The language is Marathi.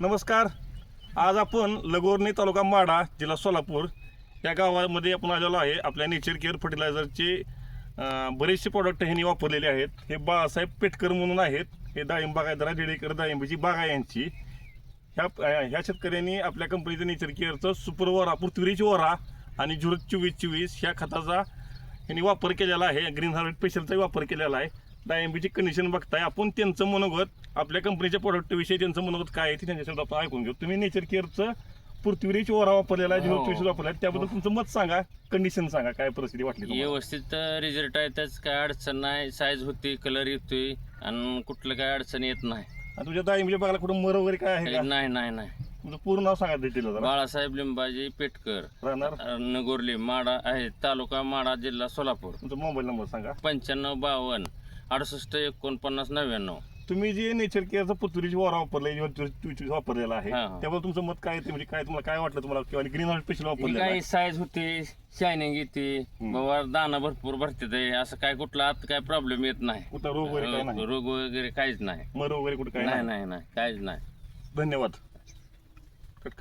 नमस्कार. आज आपण लगोर्णी तालुका माडा जिल्हा सोलापूर या गावामध्ये आपण आलेलो आहे. आपल्या नेचर केअर फर्टिलायझरचे बरेचसे प्रॉडक्ट ह्यांनी वापरलेले आहेत. हे बाळासाहेब पेटकर म्हणून आहेत. हे डाळिंब बागायतदार दीड एकर डाळिंबीची बाग आहे यांची. ह्या ह्या शेतकऱ्यांनी आपल्या कंपनीचं नेचर केअरचं सुपर वरा पृथ्वीरीच वरा आणि झुरत चोवीस चोवीस ह्या खताचा यांनी वापर केलेला आहे. ग्रीन हार्वेस्ट स्पेशलचाही वापर केलेला आहे. डाळिंबीची कंडिशन बघताय आपण त्यांचं मनोगत आपल्या कंपनीच्या प्रोडक्टविषयी त्यांचं मनोगत काय आहे ते त्यांच्यासोबत आपण ऐकून घेऊ. तुम्ही नेचर केअरचं पृथ्वीची ओरा वापरलेला आहे हो. झिरो चोवीस वापरला आहे त्याबद्दल तुमचं मत सांगा कंडिशन सांगा काय परिस्थिती वाटली? व्यवस्थित रिझल्ट आहे त्याच काय अडचण नाही साईज होती कलर येतोय आणि कुठलं काय अडचण येत नाही. आणि तुझ्या डाळिंबीच्या बागाला कुठं मर वगैरे काय आहे का? नाही नाही नाही. तुमचं पूर्ण नाव सांगा डिटेल जरा. बाळासाहेब लिंबाजी पेटकर. राहणार? नगोरली माडा आहे तालुका माडा जिल्हा सोलापूर. तुमचा मोबाईल नंबर सांगा. पंच्याण्णव बावन्न. अडुसष्ट एकोणपन्नास नव्याण्णव. तुम्ही जे नेचर केअरचं वापरलाय झिरो चोवीस वापरलेला आहे हा, हा. त्याबद्दल तुमचं मत काय आहे? ते म्हणजे काय तुम्हाला काय वाटलं तुम्हाला? किंवा ग्रीन हार्वेस्ट स्पेशल वापरलेलं आहे? काही साईज होते शायनिंग येते बाबा दाना भरपूर भरते ते. असं काय कुठला आत काय प्रॉब्लेम येत नाही. कुठं रोग वगैरे काय नाही? रोग वगैरे काहीच नाही. मर वगैरे कुठं काय नाही? नाही नाही काहीच नाही. धन्यवाद.